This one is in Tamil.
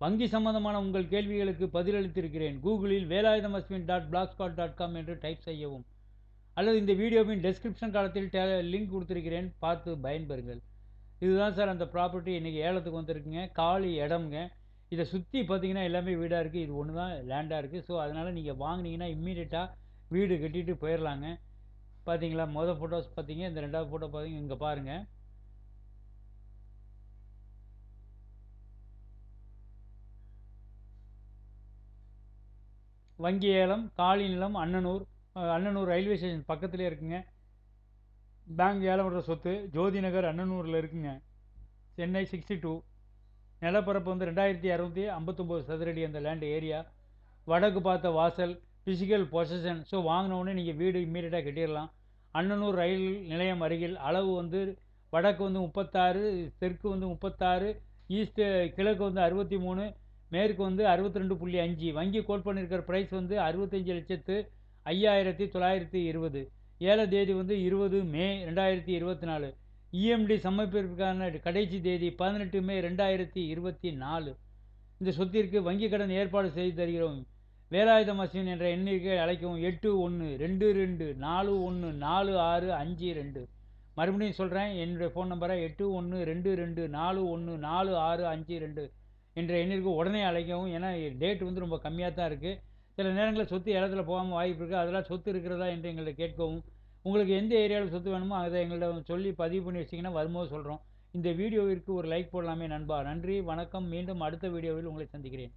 வங்கி சம்பந்தமான உங்கள் கேள்விகளுக்கு பதிலளித்திருக்கிறேன். கூகுளில் Velayudham Asmin dot blogspot dot com என்று டைப் செய்யவும். அல்லது இந்த வீடியோவின் டெஸ்கிரிப்ஷன் காலத்தில் டே லிங்க் கொடுத்துருக்கிறேன். பார்த்து பயன்பெறுங்கள். இதுதான் சார் அந்த ப்ராப்பர்ட்டி இன்றைக்கி ஏலத்துக்கு வந்திருக்குங்க. காலி இடம்ங்க. இதை சுற்றி பார்த்தீங்கன்னா எல்லாமே வீடாக இருக்குது இது ஒன்று தான் லேண்டாக இருக்குது ஸோ அதனால் நீங்கள் வாங்கினீங்கன்னா இம்மீடியட்டாக வீடு கட்டிட்டு போயிடலாங்க பார்த்தீங்களா? மொதல் ஃபோட்டோஸ் பார்த்தீங்க. இந்த ரெண்டாவது ஃபோட்டோ பார்த்தீங்க. இங்கே பாருங்கள் வங்கி ஏலம் காலி நிலம் அண்ணனூர் அன்னனூர் அண்ணனூர் ரயில்வே ஸ்டேஷன் பக்கத்துலேயே இருக்குங்க. பேங்க் ஏலம் சொத்து ஜோதி நகர் அண்ணனூரில் இருக்குங்க. Chennai sixty two. நிலப்பரப்பு வந்து ரெண்டாயிரத்தி இரநூத்தி ஐம்பத்தொம்போது சதுரடி அந்த லேண்ட் ஏரியா. வடக்கு பார்த்த வாசல் ஃபிசிக்கல் பொசஷன் ஸோ வாங்கினோடனே நீங்கள் வீடு இம்மீடியட்டாக கட்டிடலாம். அண்ணனூர் ரயில் நிலையம் அருகில் அளவு வந்து வடக்கு வந்து முப்பத்தாறு தெற்கு வந்து முப்பத்தாறு ஈஸ்ட்டு கிழக்கு வந்து அறுபத்தி மூணு மேற்கு வந்து அறுபத்தி ரெண்டு புள்ளி அஞ்சு வங்கி கோட் பண்ணியிருக்கிற ப்ரைஸ் வந்து அறுபத்தஞ்சி லட்சத்து ஐயாயிரத்தி தொள்ளாயிரத்தி இருபது. ஏழை தேதி வந்து இருபது மே ரெண்டாயிரத்தி இருபத்தி நாலு. இஎம்டி சமர்ப்பிற்கான கடைசி தேதி பதினெட்டு மே ரெண்டாயிரத்தி இருபத்தி நாலு. இந்த சொத்திற்கு வங்கி கடன் ஏற்பாடு செய்து தருகிறோம். வேலாயுதம் அஸ்வின் என்ற எண்ணிற்கு அழைக்கவும். எட்டு ஒன்று ரெண்டு ரெண்டு நாலு ஒன்று நாலு ஆறு அஞ்சு ரெண்டு. மறுபடியும் சொல்கிறேன் என்னுடைய ஃபோன் நம்பரை எட்டு ஒன்று ரெண்டு ரெண்டு நாலு ஒன்று நாலு ஆறு அஞ்சு ரெண்டு. என்ற எண்ணிற்கு உடனே அழைக்கவும். ஏன்னா டேட் வந்து ரொம்ப கம்மியாக தான் இருக்குது சில நேரங்களில் சொத்து இடத்துல போகாமல் வாய்ப்பு இருக்குது அதெல்லாம் சொத்து இருக்கிறதா என்று எங்கள்கிட்ட கேட்கவும். உங்களுக்கு எந்த ஏரியாவில் சொத்து வேணுமோ அதை எங்கள்கிட்ட சொல்லி பதிவு பண்ணி வச்சிங்கன்னா வரும்போது சொல்கிறோம் இந்த வீடியோவிற்கு ஒரு லைக் போடலாமே நண்பா. நன்றி வணக்கம். மீண்டும் அடுத்த வீடியோவில் உங்களை சந்திக்கிறேன்.